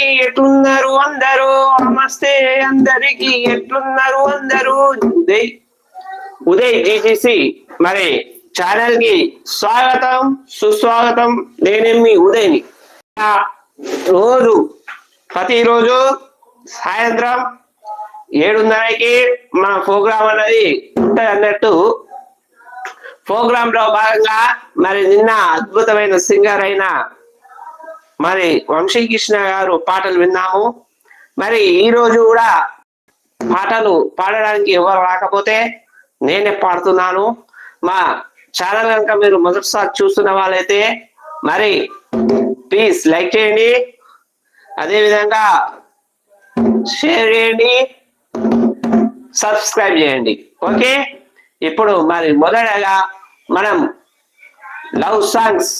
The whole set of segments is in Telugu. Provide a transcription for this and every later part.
ఎట్లున్నారు అందరూ? నమస్తే అందరికి. ఎట్లున్నారు అందరూ? ఉదయ్. ఉదయ్ జీజీసి మరి ఛానల్కి స్వాగతం సుస్వాగతం నేనేమి మీ ఉదయ్ని. రోజు ప్రతిరోజు సాయంత్రం ఏడున్నరకి మన ప్రోగ్రామ్ అనేది ఉంటది అన్నట్టు. ప్రోగ్రామ్లో భాగంగా మరి నిన్న అద్భుతమైన సింగర్ అయిన మరి వంశీకృష్ణ గారు పాటలు విన్నాము. మరి ఈ రోజు కూడా పాటలు పాడడానికి ఎవరు రాకపోతే నేనే పాడుతున్నాను. మా ఛానల్ కనుక మీరు మొదటిసారి చూస్తున్న వాళ్ళైతే మరి ప్లీజ్ లైక్ చేయండి. అదేవిధంగా షేర్ చేయండి. సబ్స్క్రైబ్ చేయండి. ఓకే? ఇప్పుడు మరి మొదటగా మనం లవ్ సాంగ్స్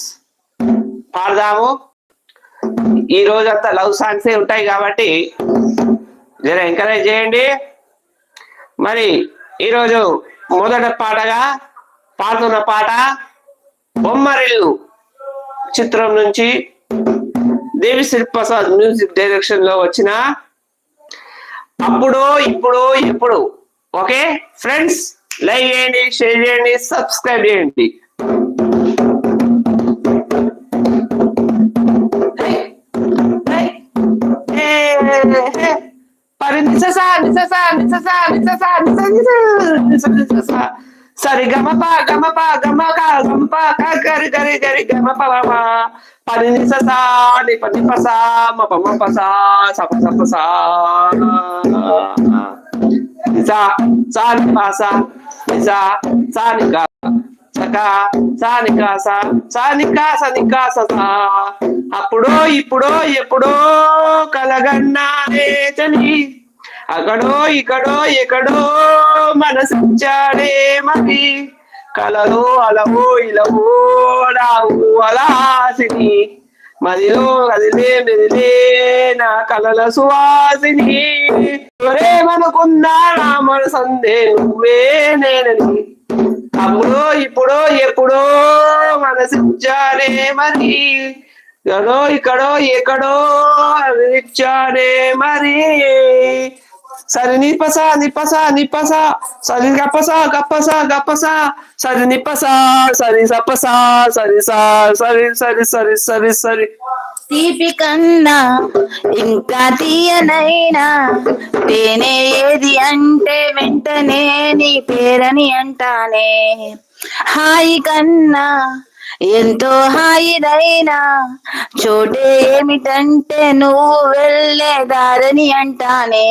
పాడదాము. ఈ రోజు అంతా లవ్ సాంగ్సే ఉంటాయి కాబట్టి జర ఎంకరేజ్ చేయండి. మరి ఈరోజు మొదట పాటగా పాడుతున్న పాట బొమ్మరిల్లు చిత్రం నుంచి దేవి శ్రీప్రసాద్ మ్యూజిక్ డైరెక్షన్లో వచ్చిన అప్పుడు ఇప్పుడు ఎప్పుడు. ఓకే? ఫ్రెండ్స్ లైక్ చేయండి షేర్ చేయండి సబ్స్క్రైబ్ చేయండి. సరి గమప గమప గమక గమప గరి గరి గరి గమప గమ పరి నిససా ని పని పసా మప మపసా సప సప సా నిసా సా ని పాసా నిసా సా ని గా సకా సా ని కాసా సా ని కాస ని కాస సా అప్పుడో ఇప్పుడో ఎప్పుడో కలగన్నానే చలి అక్కడో ఇక్కడో ఎక్కడో మనసిచ్చాడే మరి. కలలో అలవో ఇలవో రావు అలాసిని మదిలో కదిలే మెదిలే నా కలల సువాసిని. ఎవరేమనుకున్నా నా మనసందే నువ్వే నేనని. అప్పుడో ఇప్పుడో ఎప్పుడో మనసిచ్చానే మరి. ఎక్కడో ఇక్కడో ఎక్కడో ఇచ్చానే మరి. సరి pasa, ga pasa, సరి pasa. గప్పస ni సరి నిపస సరి pasa, సరి sa, సరి సరి సరి సరి సరి తీపి కన్నా ఇంకా తీయనైనా తేనే ఏది అంటే వెంటనే నీ పేరని అంటానే. హాయి కన్నా ఎంతో హాయిదైనా చోటే ఏమిటంటే నువ్వు వెళ్ళేదారని అంటానే.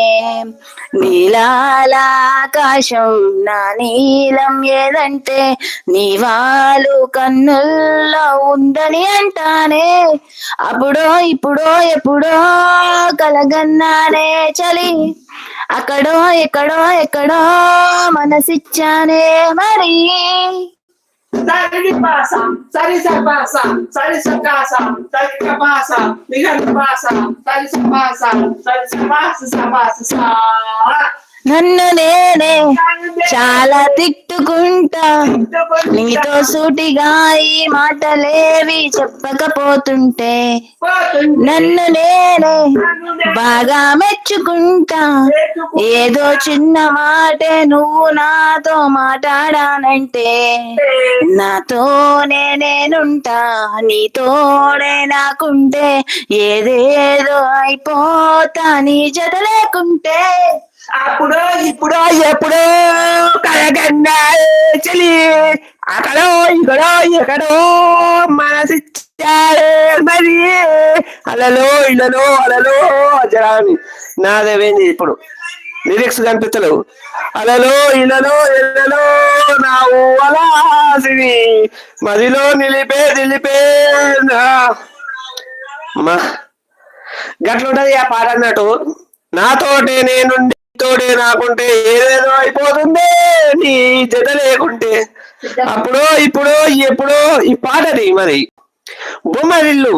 నీలాల ఆకాశం నా నీలం ఏదంటే నీ వాళ్ళు కన్నుల్లో ఉందని అంటానే. అప్పుడో ఇప్పుడో ఎప్పుడో కలగన్నానే చలి. అక్కడో ఎక్కడో ఎక్కడో మనసిచ్చానే మరి. సరి నిపస సరి సపస సరి సకాస సరి కపాస నిగంపాస సరి సపాస సరి సపాస సపాస సా నన్ను నేనే చాలా తిట్టుకుంటా. నీతో సూటిగా ఈ మాటలేవి చెప్పకపోతుంటే నన్ను నేనే బాగా మెచ్చుకుంటా. ఏదో చిన్న మాటే నువ్వు నాతో మాట్లాడానంటే నాతోనే నేనుంటా. నీతోనే నాకుంటే ఏదేదో అయిపోతా. నీ జత లేకుంటే అప్పుడో ఇప్పుడో ఎప్పుడో కలగన్నా చలి. అక్కడో ఇక్కడో ఎక్కడో మనసిచ్చారే మరి. అలలో ఇళ్ళలో అలలో జరాని నాదేమైంది ఇప్పుడు? లిరిక్స్ కనిపించలేవు. అలలో ఇళ్ళలో ఇళ్ళలో నావు ఊవలాసిని మదిలో నిలిపే నిలిపే మా. గట్లుంటది ఆ పాట అన్నట్టు. నాతోటే నేను తోడే నాకుంటే ఏదేదో అయిపోతుంది. నీ జత లేకుంటే. అప్పుడు ఇప్పుడు ఎప్పుడో ఈ పాటది మరి. బొమ్మరిల్లు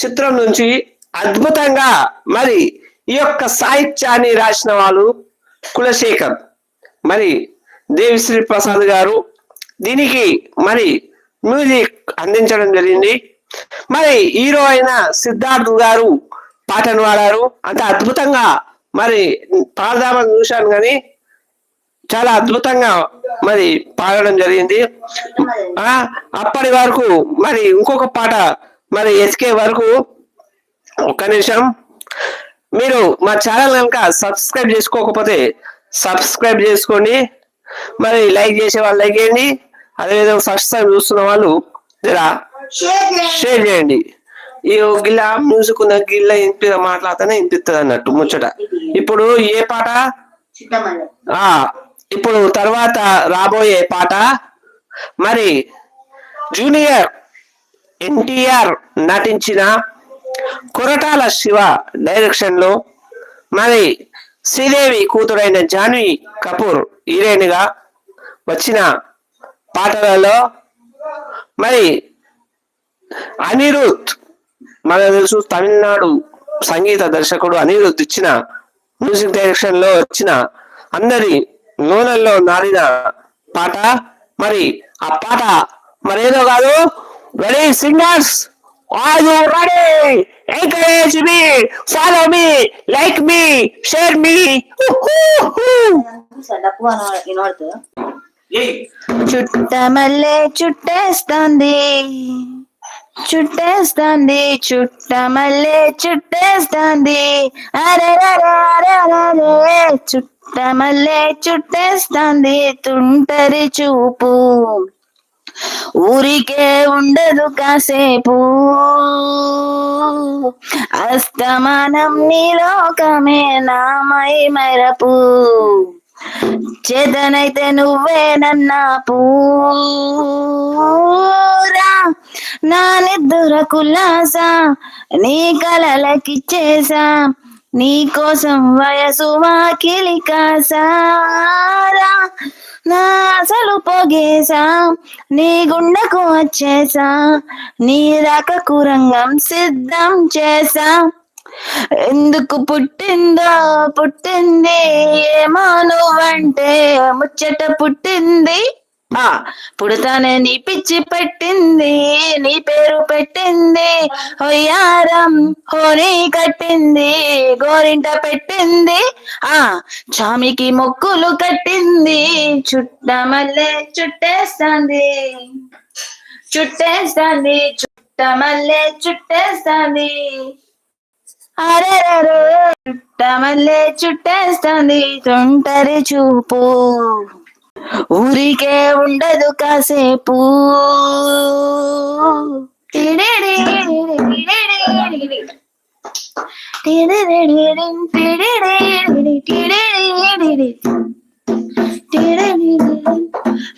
చిత్రం నుంచి అద్భుతంగా మరి ఈ యొక్క సాహిత్యాన్ని రాసిన వాళ్ళు కులశేఖర్. మరి దేవిశ్రీ ప్రసాద్ గారు దీనికి మరి మ్యూజిక్ అందించడం జరిగింది. మరి హీరో అయిన సిద్ధార్థ్ గారు పాటను వాడారు అంత అద్భుతంగా మరి పాడదామని చూశాను కానీ చాలా అద్భుతంగా మరి పాడడం జరిగింది. ఆ అప్పటి వరకు మరి ఇంకొక పాట మరి ఎస్కే వరకు ఒక్క నిమిషం. మీరు మా ఛానల్ కనుక సబ్స్క్రైబ్ చేసుకోకపోతే సబ్స్క్రైబ్ చేసుకోండి. మరి లైక్ చేసే వాళ్ళు లైక్ చేయండి. అదేవిధంగా ఫస్ట్ టైం చూస్తున్న వాళ్ళు జరా షేర్ చేయండి. ఈ గిల్ల మ్యూజిక్ ఉన్న గిల్ల ఇంపి మాట్లాడితేనే వినిపిస్తుంది అన్నట్టు ముచ్చట. ఇప్పుడు ఏ పాట? ఆ ఇప్పుడు తర్వాత రాబోయే పాట. మరి జూనియర్ ఎన్టీఆర్ నటించిన కొరటాల శివ డైరెక్షన్లో మరి శ్రీదేవి కూతురైన జాన్వీ కపూర్ హీరోయిన్గా వచ్చిన పాటలలో మరి అనిరుద్ మనకు తెలుసు తమిళనాడు సంగీత దర్శకుడు అనిరుద్ ఇచ్చిన మ్యూజిక్ డైరెక్షన్లో వచ్చిన అందరి నూనెల్లో నాడిన పాట. మరి ఆ పాట మరేదో కాదు ready singers are you ready encourage me follow మీ లైక్ మీ షేర్ మీ చుట్టమల్లే చుట్టేస్తుంది. చుట్టేస్తుంది చుట్టమల్లే చుట్టేస్తుంది. అరే చుట్టమల్లే చుట్టేస్తుంది తుంటరి చూపు. ఊరికే ఉండదు కాసేపు. అస్తమానం నీలోకమే నామై మరపు చేతనైతే నువ్వే నన్న పూరా. నా నిద్దుర కుల్లాసా నీ చేసా. నీ కోసం వయసు వాకిలి కాసారా. నా అసలు పొగేసా నీ గుండెకు వచ్చేసా. నీ రకకు రంగం సిద్ధం చేసా. ఎందుకు పుట్టిందా పుట్టింది ఏమో అంటే ముచ్చట పుట్టింది. ఆ పుడతానే నీ పిచ్చి పెట్టింది నీ పేరు పెట్టింది. హొయ్యారం హోనీ కట్టింది గోరింట పెట్టింది. ఆ చామికి మొక్కులు కట్టింది చుట్టమల్లే చుట్టేస్తాంది. చుట్టేస్తాంది చుట్టమల్లే చుట్టేస్తాంది. అరే చుట్టమల్లే చుట్టేస్తుంది తుంటరి చూపు. ఊరికే ఉండదు కాసేపు.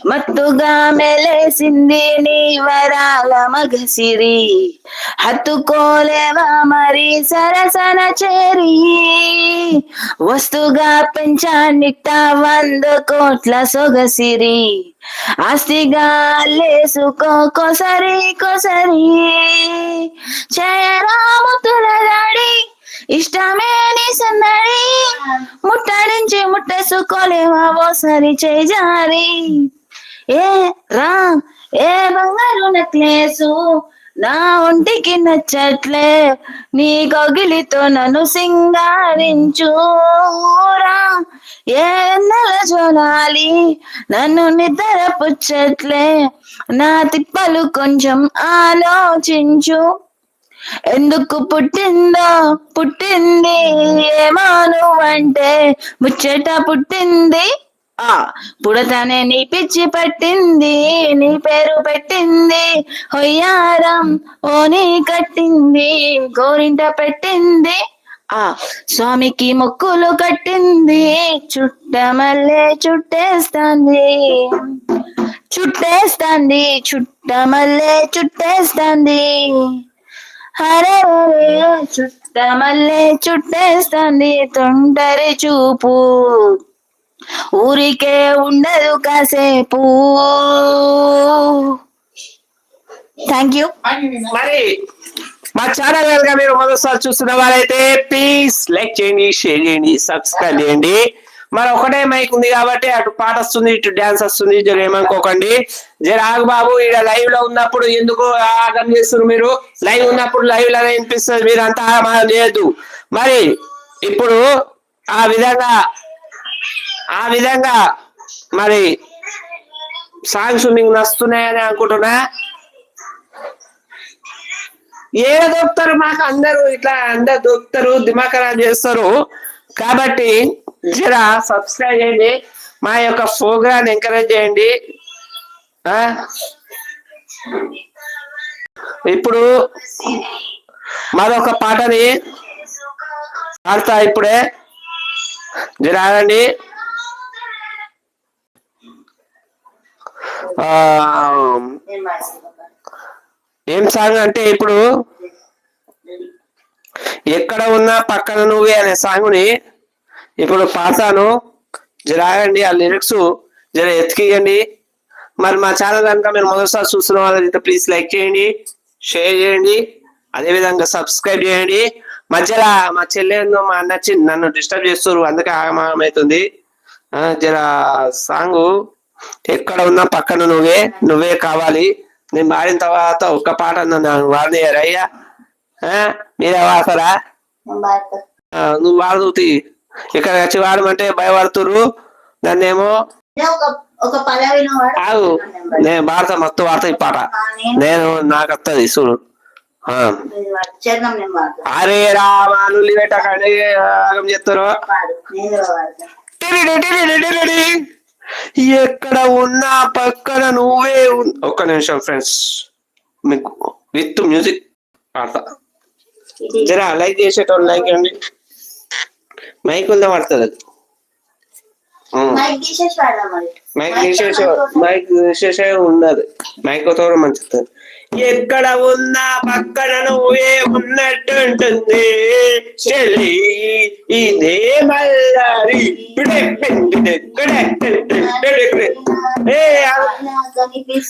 మత్తుగా మెలేసింది నీ వరాల మగసిరి. హత్తుకోలేవా మరి సరసన చేరి. వస్తుగా పెంచానిట్ట వంద కోట్ల సొగసిరి. ఆస్తిగా లేసుకో కొసరి కొసరి. ముట్టడించి సరి చేజారి ఏ రా ఏ బంగారు నెక్లేసు నా ఒంటికి నచ్చట్లే నీ గొగిలితో నన్ను సింగారించు. రా ఏ నెల చూడాలి నన్ను నిద్ర పుచ్చట్లే నా తిప్పలు కొంచెం ఆలోచించు. ఎందుకు పుట్టిందో పుట్టింది ఏమాను నువ్వంటే ముచ్చట పుట్టింది? ఆ పుడతనే నీ పిచ్చి పట్టింది నీ పేరు పెట్టింది. హొయ్యారం ఓ నీ కట్టింది గోరింట పెట్టింది. ఆ స్వామికి మొక్కులు కట్టింది చుట్టమల్లే చుట్టేస్తాంది. చుట్టేస్తాంది చుట్టమల్లే చుట్టేస్తాంది. హరే చుట్టమల్లే చుట్టేస్తుంది తొంటరి చూపు. ఊరికే ఉండదు కాసేపు. థ్యాంక్ యూ మరి మా ఛానల్ కనుక మీరు మొదటిసారి చూస్తున్న వారైతే ప్లీజ్ లైక్ చేయండి షేర్ చేయండి సబ్స్క్రైబ్ చేయండి. మరి ఒకటే మైక్ ఉంది కాబట్టి అటు పాట వస్తుంది ఇటు డాన్స్ వస్తుంది. జర ఏమనుకోకండి. జర ఆగు బాబు ఈడ లైవ్లో ఉన్నప్పుడు ఎందుకు ఆగం చేస్తున్నారు మీరు? లైవ్ ఉన్నప్పుడు లైవ్లోనే వినిపిస్తుంది మీరు అంతా ఆగమానం చేయొద్దు. మరి ఇప్పుడు ఆ విధంగా ఆ విధంగా మరి సాంగ్స్ మీకు నస్తున్నాయని అనుకుంటున్నా. ఏ దొరుకుతారు మాకు అందరూ? ఇట్లా అందరు దొరుకుతారు దిమాకరా చేస్తారు. కాబట్టి జర సబ్స్క్రైబ్ చేయండి. మా యొక్క ప్రోగ్రాన్ని ఎంకరేజ్ చేయండి. ఇప్పుడు మరొక పాటని పాడతా ఇప్పుడే. జర ఆ, ఏం సాంగ్ అంటే ఇప్పుడు ఎక్కడ ఉన్నా పక్కన నువ్వే అనే సాంగ్ని ఇప్పుడు పాడతాను జర ఆగండి ఆ లిరిక్స్ జర ఎత్తికియండి మరి మా ఛానల్ కనుక మీరు మొదటిసారి చూస్తున్న వాళ్ళైతే ప్లీజ్ లైక్ చేయండి షేర్ చేయండి అదే విధంగా సబ్స్క్రైబ్ చేయండి. మధ్యలో మా చెల్లె ఏందో మా అన్న నన్ను డిస్టర్బ్ చేస్తారు అందుకే ఆగమాగం అవుతుంది. ఆ, జర సాంగ్ ఎక్కడ ఉన్నా పక్కన నువ్వే నువ్వే కావాలి. నేను పాడిన తర్వాత ఒక్క పాట నన్ను వాడినారు అయ్యా? మీరే వాడతారా? నువ్వు వాడుతూ ఇక్కడ వచ్చి వాడమంటే భయపడుతురు పదవి ఆగు. నేను వాడతా మొత్తం వాడతా ఈ పాట. నేను నాకు వస్తుంది చూడు. అరే రామా నుల్లి పెట్టకండి ఆగం చెప్తారు. ఎక్కడ ఉన్నా పక్కన నువ్వే ఒక్క నిమిషం ఫ్రెండ్స్. మీకు విత్ మ్యూజిక్ పాడతా. జరా లైక్ చేసేటోళ్ళు లైక్ అండి మైక్ ఉందా పడుతుంది? అది. మైక్ తీసేసి మైక్ తీసేసే మైక్ తీసేసే ఉన్నది మైక్తో మంచిది. ఎక్కడ ఉన్నా పక్కన నువ్వే ఉన్నట్టుంటుంది చెల్లి ఇదే మల్లారి. పిడే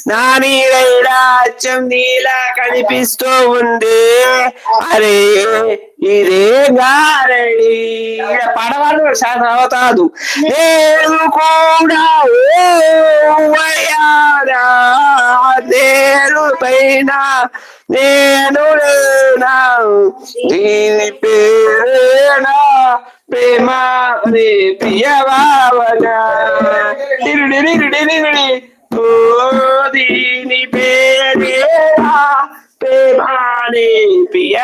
నా అచ్చం నీలా కనిపిస్తూ ఉంది. అరే ఇదే గారడి. పడవలు పడవాడు శాతం అవుతాదు. నేను కూడా ఓ వయ్యారా? నేను పైన నేను లేనా దీని పేరేనా ప్రేమ రే ప్రియ భావన టిరిడిరిడిరిడిరి. ఓ దీని పేరేనా ప్రేమాని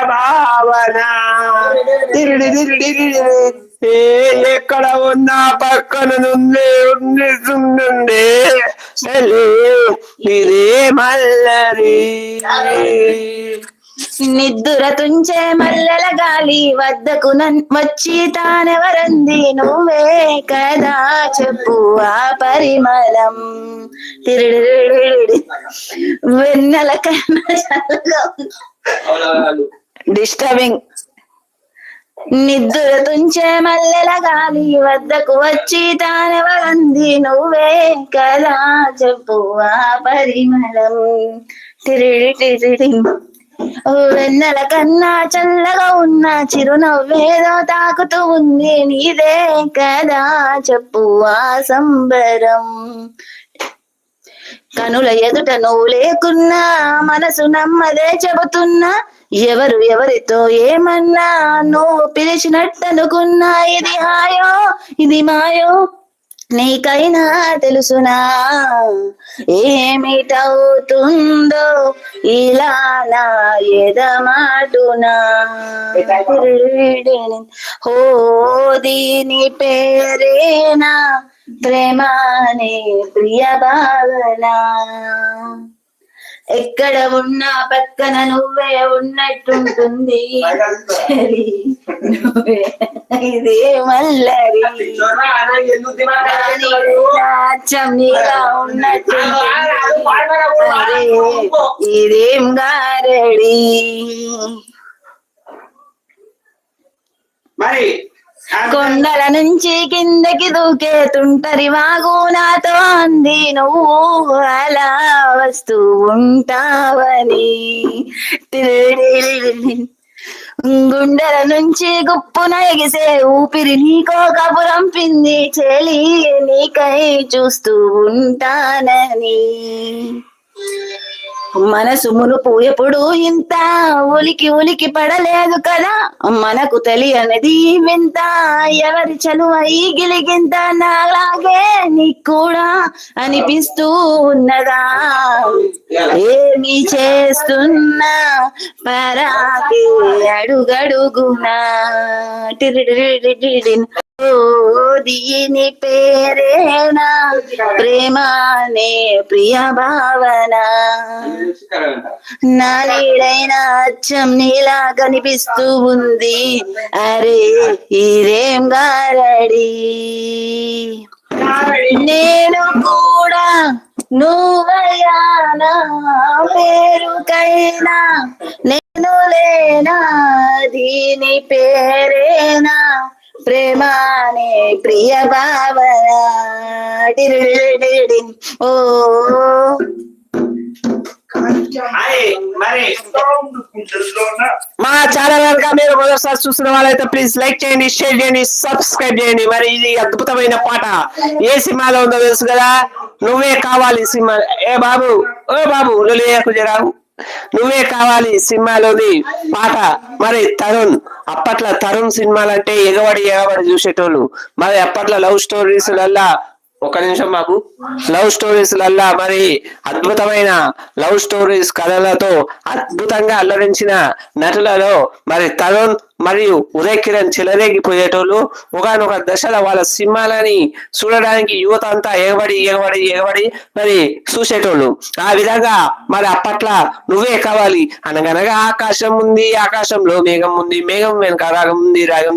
భావన. ఏ ఎక్కడ ఉన్నా పక్కన నుండి ఉండే ఇదే మల్లరి. నిద్దుర తుంచే మల్లెల గాలి వద్దకు నన్- వచ్చి తానెవరంది? నువ్వే కదా చెప్పు ఆ పరిమళం. తిరిడిరిడిరిడి. వెన్నెల కన్నా డిస్టర్బింగ్ నిద్దుర తుంచే మల్లెల గాలి వద్దకు వచ్చి తానెవరంది నువ్వే కదా చెప్పు ఆ పరిమళం. తిరిడి ఓ వెన్నెల కన్నా చల్లగా ఉన్న చిరునవ్వేదో తాకుతూ ఉంది నీదే కదా చెప్పు ఆ సంబరం. కనుల ఎదుట నువ్వు లేకున్నా మనసు నమ్మదే చెబుతున్నా ఎవరు ఎవరితో ఏమన్నా నువ్వు పిలిచినట్టనుకున్నా ఇది హాయో ఇది మాయో నీకైనా తెలుసునా? ఏమిటవుతుందో ఇలా నా ఎదమాటునా? హో దీని పేరేనా? ప్రేమానే ప్రియ భావన ఎక్కడ ఉన్నా పక్కన నువ్వే ఉన్నట్టుంటుంది. ఇదే మల్లరి. నీలా ఉన్నట్టుంటుంది. అరే, ఇదేం గారడి? మరి కొండల నుంచి కిందకి దూకే తుంటరి వాగు నాతో అంది నువ్వు అలా వస్తూ ఉంటావని. గుండెల నుంచి గుప్పున ఎగిసే ఊపిరి నీకో కబురం పింది చెలి నీకై చూస్తూ ఉంటానని. మనసు మునుపు ఎప్పుడు ఇంత ఉలికి ఉలికి పడలేదు కదా. మనకు తెలియనిది వింత ఎవరి చలువై గిలిగింత నాలాగే నీకు కూడా అనిపిస్తూ ఉన్నదా? ఏమి చేస్తున్నా? పరాకి అడుగడుగునా. దీని పేరేనా? ప్రేమానే ప్రియ భావన నా అచ్చం నీలా కనిపిస్తూ ఉంది. అరే ఇదేం గారడి? నేను కూడా నువ్వయానా పేరుకైనా నేను లేనా? దీని పేరేనా? ప్రేమానే ప్రియ భావన. ఓ. మా ఛానల్ కనుక మీరు మొదటిసారి చూస్తున్న వాళ్ళైతే ప్లీజ్ లైక్ చేయండి షేర్ చేయండి సబ్స్క్రైబ్ చేయండి. మరి ఇది అద్భుతమైన పాట. ఏ సినిమాలో ఉందో తెలుసు కదా? నువ్వే కావాలి సినిమా. ఏ బాబు? ఓ బాబు నువ్వు జరావు నువ్వే కావాలి సినిమాలోని పాట మరి తరుణ్ అప్పట్లో తరుణ్ సినిమాలు అంటే ఎగబడి ఎగబడి చూసేటోళ్ళు. మరి అప్పట్లో లవ్ స్టోరీస్ లల్లా ఒక నిమిషం మాకు లవ్ స్టోరీస్ లల్లా మరి అద్భుతమైన లవ్ స్టోరీస్ కథలతో అద్భుతంగా అల్లరించిన నటులలో మరి తరుణ్ మరియు ఉదయకిరణ్ చెలరేగిపోయేటోళ్ళు ఒకనొక దశలో వాళ్ళ సినిమాలని చూడడానికి యువత అంతా ఎగబడి ఎగబడి ఎగబడి మరి చూసేటోళ్ళు. ఆ విధంగా మరి అప్పట్లో నువ్వే కావాలి అనగనగా ఆకాశం ఉంది ఆకాశంలో మేఘం ఉంది మేఘం వెనక రాగం ఉంది రాగం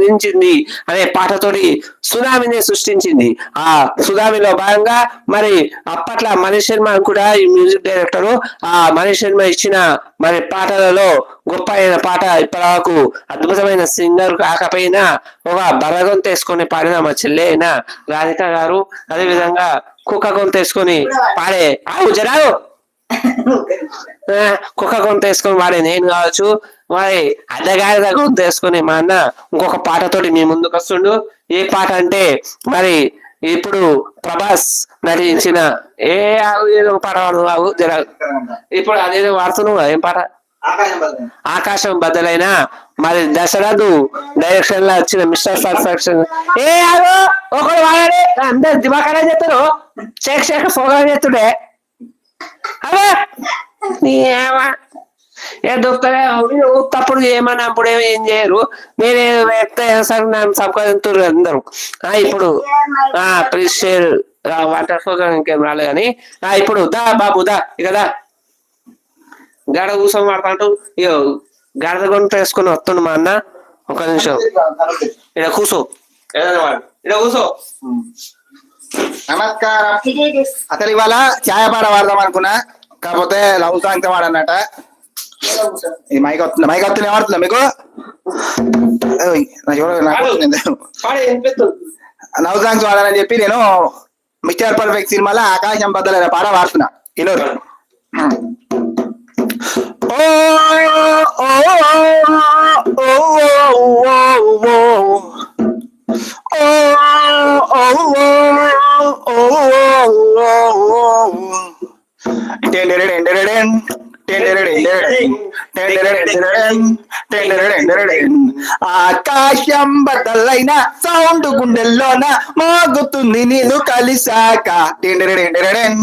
నించింది అనే పాటతోటి సునామీని సృష్టించింది. ఆ సునామీలో భాగంగా మరి అప్పట్లో మనీష్ శర్మ కూడా ఈ మ్యూజిక్ డైరెక్టర్ ఆ మనీష్ శర్మ ఇచ్చిన మరి పాటలలో గొప్ప అయిన పాట ఇప్పటివరకు అద్భుతమైన సింగర్ కాకపోయినా ఒక బరగొంత వేసుకొని పాడిన మా చెల్లె అయిన రాధిక గారు అదేవిధంగా కుక్క గొంత వేసుకొని పాడే ఆవు జరావు కుక్క గొంత వేసుకొని వాడే నేను కావచ్చు మరి అద్దగారి గొంత వేసుకొని మా అన్న ఇంకొక పాటతోటి మీ ముందుకు వస్తుండు ఏ పాట అంటే మరి ఇప్పుడు ప్రభాస్ నటించిన ఏ ఆవు ఏదో పాట పాడు ఆవు జర ఇప్పుడు అదేదో వాడుతున్నావు ఏం పాట? ఆకాశం బద్దలైన. మరి దశరథు డైరెక్షన్లో వచ్చిన మిస్టర్ పర్ఫెక్షన్ ఏ ఆగు ఒకడు వాడాడే. అందరు దిమాకనే చెప్తారు షేక్ షేక్ ఫోగా చేస్తుండే. అవా నీ ఏ దొరుకుతారే తప్పుడు ఏమన్నా అప్పుడు ఏం- ఏం చేయరు నేనే వ్యక్త సార్ నన్ను సంపాదించారు అందరూ ఆ ఇప్పుడు ఆ ప్లీజ్ షేర్ వాటర్ ఫోగా ఇంకేం రాలే కానీ ఆ ఇప్పుడు దా బాబు దా ఇక దా గాడ కూర్చొని మాట్లాడుతూ ఇగో గాడిద గొంతు వేసుకొని వస్తుండు మా అన్న ఒక నిమిషం ఏదైనా వాడు ఇక్కడ కూర్చో నమస్కారం అసలు ఇవాళ ఛాయ పాట వాడదాం అనుకున్నా కాకపోతే లవ్ సాంగ్ వాడన్నట ఈ మైక్ వస్తుంది మైక్ వస్తుంది ఏమడుతుందా మీకు ఓయ్, నా చెవులో నాకు వస్తుంది. పాడే వినిపిస్తుంది. లవ్ సాంగ్స్ వాడాలని చెప్పి నేను మిస్టర్ పర్ఫెక్ట్ సినిమాలో ఆకాశం బద్దలైన పాట వాడుతున్నా ఓ ఓ ఓ ఓ ఆకాశం బద్దలైన సౌండ్ గుండెల్లోన మోగుతుంది నేను కలిసాక టెండరెడెండెరడెన్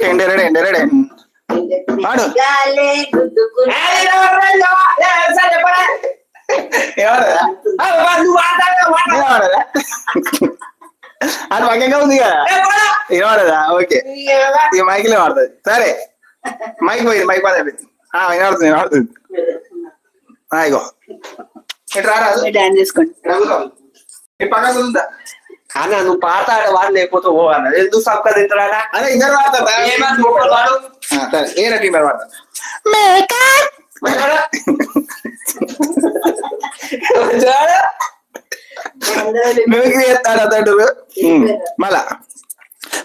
టెండరెడెండెరడెన్ పాడు? అది పక్కంగా ఉంది కదా ఏ, పోరా. ఏమన్నదా ఓకే? ఈ మైక్లో వాడుతుంది సరే మైక్ పోయింది మైక్ పని అయిపోయింది. వినపడుతుంది ఆ, ఇగో డాన్స్ చేసుకోండి. అన్న నువ్వు పాట వాడు లేకపోతే ఓ అన్న. ఎందుకు సబ్కా తింటారా అదే ఇద్దరు ఏ వాడతా. మిమిక్రీ చేస్తాడు అతడు. మళ్ళా.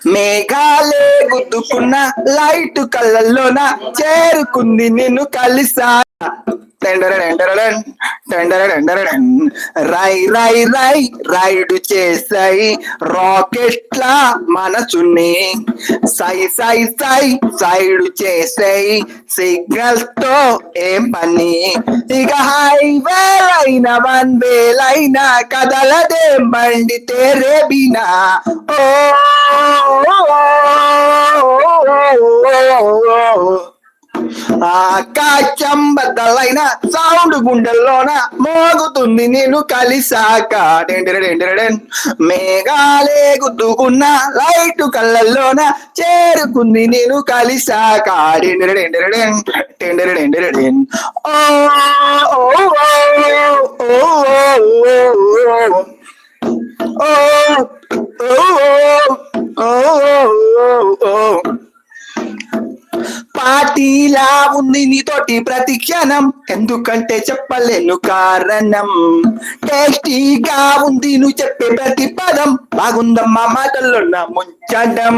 మేఘాలే గుద్దుకున్న లైట్ కళ్ళల్లోన చేరుకుంది నిన్ను కలిసా. రై రై రై రైడ్ చేసాయి రాకెట్ల మనసుని సై సై సై సైడ్ చేసాయి సిగ్నల్స్తో ఏం పని ఇక హైవే అయిన వన్ వేలైన కదలదే బండి తేరే బినా ఓ ఆకాశం బద్దలైన సౌండ్ గుండెల్లోన మోగుతుంది నేను కలిసాక డెండెరడెండెరడెన్. మేఘాలే గుద్దుకున్న లైట్ కళ్ళల్లోన చేరుకుంది నేను కలిసాక ఓ ఓ ఓ ఓ ఓ పాటిలా ఉంది నీతోటి ప్రతి క్షణం. ఎందుకంటే చెప్పలేను కారణం. టేస్టీగా ఉంది నువ్వు చెప్పే ప్రతి పదం. బాగుందమ్మా మాటల్లో నా ముంచడం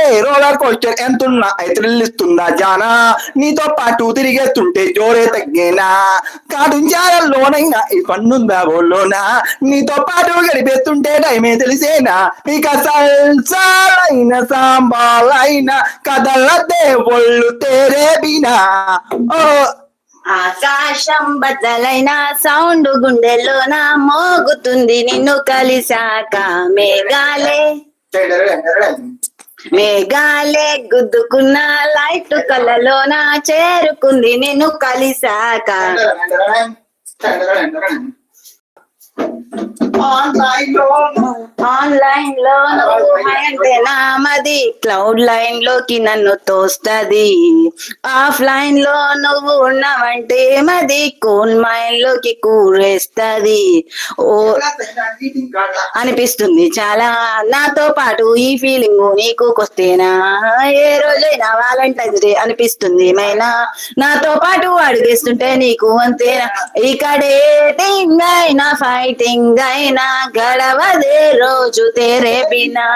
ఏ రోలర్ కోస్టర్ ఎంతున్నా అయితే జానా? నీతో పాటు తిరిగేస్తుంటే జోరే తగ్గేనా? కాడుంజాలలోనైనా ఈ పన్నుందా బోల్లోనా? నీతో పాటు గడిపేస్తుంటే టైమే తెలిసేనా? ఇక సల్సాలైన సాంబాలైన కదలదే ఒళ్ళు తేరే బినా ఓ ఆకాశం బద్దలైన సౌండ్ గుండెలోన మోగుతుంది నిన్ను కలిసాక మేఘాలే మేఘాలే గుద్దుకున్న లైట్ కళ్ళలోన చేరుకుంది నిన్ను కలిసాక ఆన్లైన్లో అంటే నామది. క్లౌడ్ లైన్లోకి నన్ను తోస్తది. ఆఫ్లైన్లో నువ్వు ఉన్నావంటే మది. కోన్ మైన్లోకి కూరేస్తది. ఓ అనిపిస్తుంది చాలా. నాతో పాటు ఈ ఫీలింగ్ నీకు కొస్తేనా? ఏ రోజైనా వాలంటైన్స్ డే అనిపిస్తుంది మైనా నాతో పాటు అడిగేస్తుంటే నీకు అంతేనా? ఇక్కడే డేటింగ్ అయినా ఫైటింగ్ అయినా గడవదే రోజు తేరే బినా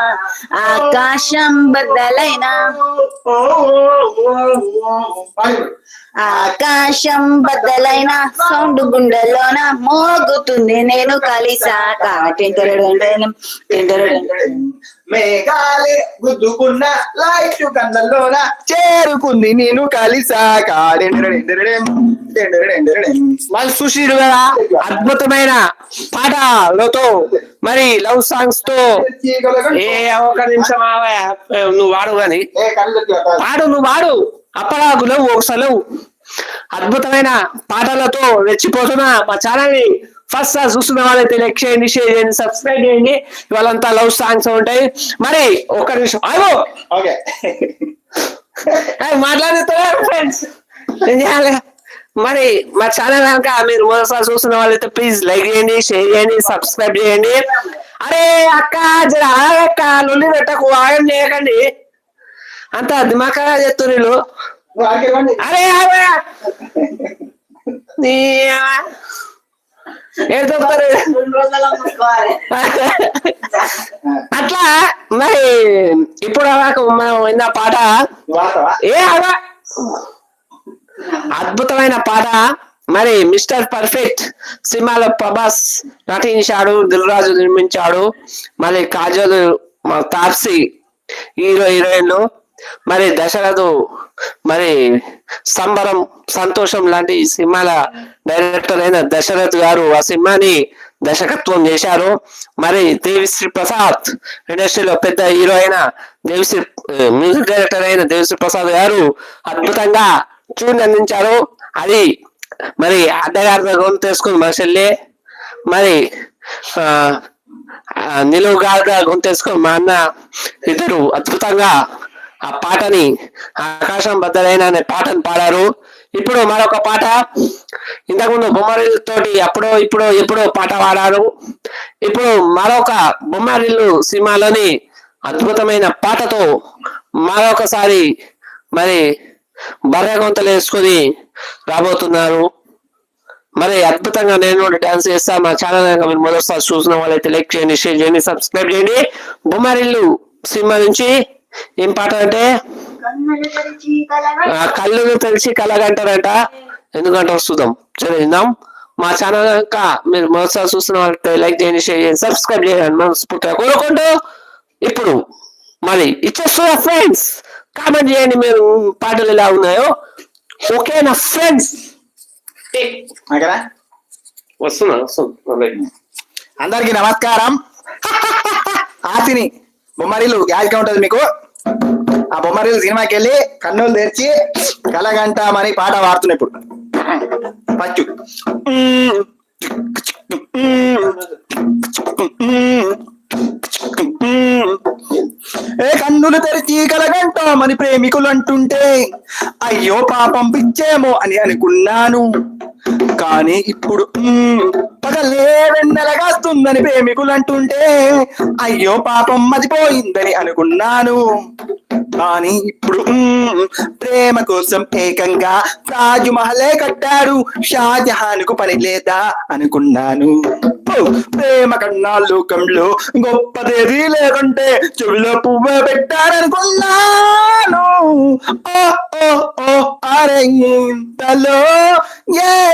ఆకాశం బద్దలైనా ఆకాశం బద్దలైన సౌండ్ గుండెలోన మోగుతుంది నేను కలిసాక. మేఘాలే గుద్దుకున్న లైట్ కళ్ళల్లోన చేరుకుంది నేను కలిసాక. వాళ్ళు చూసిరు కదా అద్భుతమైన పాటలతో మరి లవ్ సాంగ్స్తో ఏ ఒక నిమిషం. నువ్వు వాడు గాని తెరవద్దు. పాడు నువ్వు వాడు అప్పలాగు లేవు ఒక సెలవు అద్భుతమైన పాటలతో రెచ్చిపోతున్న మా ఛానల్ని ఫస్ట్ సార్ చూస్తున్న వాళ్ళైతే లైక్ చేయండి షేర్ చేయండి సబ్స్క్రైబ్ చేయండి. ఇవాళంతా లవ్ సాంగ్స్ ఉంటాయి. మరి ఒక నిమిషం. అయ్యో! ఓకే. మాట్లాడుతున్నా ఫ్రెండ్స్ మరి మా ఛానల్ కనుక మీరు మొదటిసారి చూస్తున్న వాళ్ళైతే ప్లీజ్ లైక్ చేయండి షేర్ చేయండి సబ్స్క్రైబ్ చేయండి. అరే అక్క జర ఆగక్క లొల్లి పెట్టకు ఆగం చేయకండి అంత వారికి ఇవ్వండి. అరే ఆగయ్య. నీ ఆ- ఏడు దొరుకుతారు అట్లా మరి ఇప్పుడు మనం విన్న పాట? ఏ అలా అద్భుతమైన పాట. మరి మిస్టర్ పర్ఫెక్ట్ సినిమాలో ప్రభాస్ నటించాడు దిల్రాజు నిర్మించాడు. మరి కాజల్ తాప్సీ హీరో హీరోయిన్లు. మరి దశరథు మరి సంబరం సంతోషం లాంటి సినిమాల డైరెక్టర్ అయిన దశరథ్ గారు ఆ సినిమాని దర్శకత్వం చేశారు. మరి దేవిశ్రీ ప్రసాద్ ఇండస్ట్రీలో పెద్ద హీరో అయిన దేవిశ్రీ మ్యూజిక్ డైరెక్టర్ అయిన దేవిశ్రీ ప్రసాద్ గారు అద్భుతంగా ట్యూన్ అందించారు. అది మరి అడ్డగారి గొంతు తీసుకుని మనుషుల్లే మరి ఆ, ఆ, నిలువు గారుగా మా అన్న ఇద్దరు అద్భుతంగా ఆ పాటని ఆకాశం బద్దలైన అనే పాటను పాడారు. ఇప్పుడు మరొక పాట. ఇంతకుముందు బొమ్మరిల్లు తోటి అప్పుడో ఇప్పుడో ఎప్పుడో పాట పాడారు. ఇప్పుడు మరొక బొమ్మరిల్లు సినిమాలోని అద్భుతమైన పాటతో మరొకసారి మరి బర్రెగొంతలు వేసుకొని రాబోతున్నారు. మరి అద్భుతంగా నేను కూడా డాన్స్ చేస్తా. మా ఛానల్ మీరు మొదటిసారి చూసిన వాళ్ళైతే లైక్ చేయండి షేర్ చేయండి సబ్స్క్రైబ్ చేయండి. బొమ్మరిల్లు సినిమా నుంచి ఏం పాట అంటే ఆ కళ్ళును తెలిసి కలగంటారంట. ఎందుకంటే చూద్దాం చదివిందాం మా ఛానల్ కనుక మీరు మొదటిసారి చూస్తున్న వాళ్ళకి లైక్ చేయండి షేర్ చేయండి సబ్స్క్రైబ్ చేయండి మనస్ఫూర్తిగా కోరుకుంటూ ఇప్పుడు మరి ఇచ్చేస్తున్న ఫ్రెండ్స్ కామెంట్ చేయండి మీరు పాటలు ఎలా ఉన్నాయో. ఓకేనా ఫ్రెండ్స్? వస్తున్నా వస్తున్నా అందరికి నమస్కారం. ఆసిని బొమ్మరిల్లు యాదిగా ఉంటది మీకు. ఆ బొమ్మరిల్లు సినిమాకి వెళ్ళి కన్నులు తెరిచి కలగంటామని పాట పాడుతున్నా ఇప్పుడు. పచ్చు. ఏ కన్నులు తెరిచి కలగంటామని ప్రేమికులు అంటుంటే అయ్యో పాపం పిచ్చేమో అని అనుకున్నాను. కానీ ఇప్పుడు మ్మ్, పగలే వెన్నెలగాస్తుందని ప్రేమికులు అంటుంటే అయ్యో పాపం మదిపోయిందని అనుకున్నాను. కానీ ఇప్పుడు ప్రేమ కోసం ఏకంగా తాజ్ మహలే కట్టారు. షాజహాన్కు పని లేదా అనుకున్నాను. ప్రేమ కన్నా లోకంలో గొప్పదేది లేకుంటే చెవిలో పువ్వే పెట్టారనుకున్నాను. ఓ ఓ ఓ అరే ఇంతలో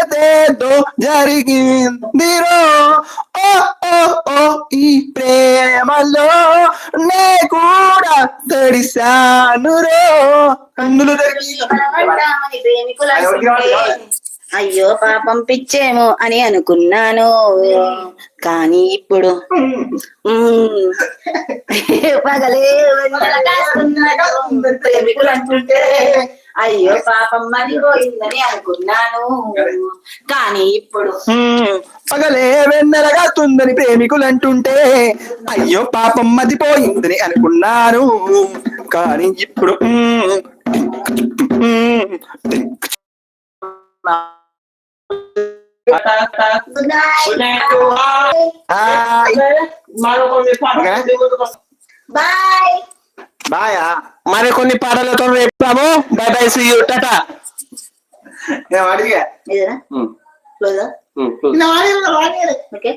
ఏదేదో జరిగిందిరో? ఓ ఓ ఓ ఈ ప్రేమలో నే కూడా తడిసాను రో కన్నులు తెరిచి కలగంటామని ప్రేమికులు అంటుంటే, అయ్యో పాపం పిచ్చేమో అని అనుకున్నాను. కానీ ఇప్పుడు పగలే ప్రేమికులు అంటుంటే అయ్యో పాపం మరిపోయిందని అనుకున్నాను. కానీ ఇప్పుడు పగలే వెన్నెలగా తుందని ప్రేమికులు అంటుంటే అయ్యో పాపం మతిపోయిందని అనుకున్నాను. కానీ ఇప్పుడు హ్మ్, హ్మ్, హాయ్. బాయ్. బాయా మరి కొన్ని పాటలతో చెప్తాము bye bye see you tata. నేను అడిగా? ఇదేనా క్లోజా? ఓకే?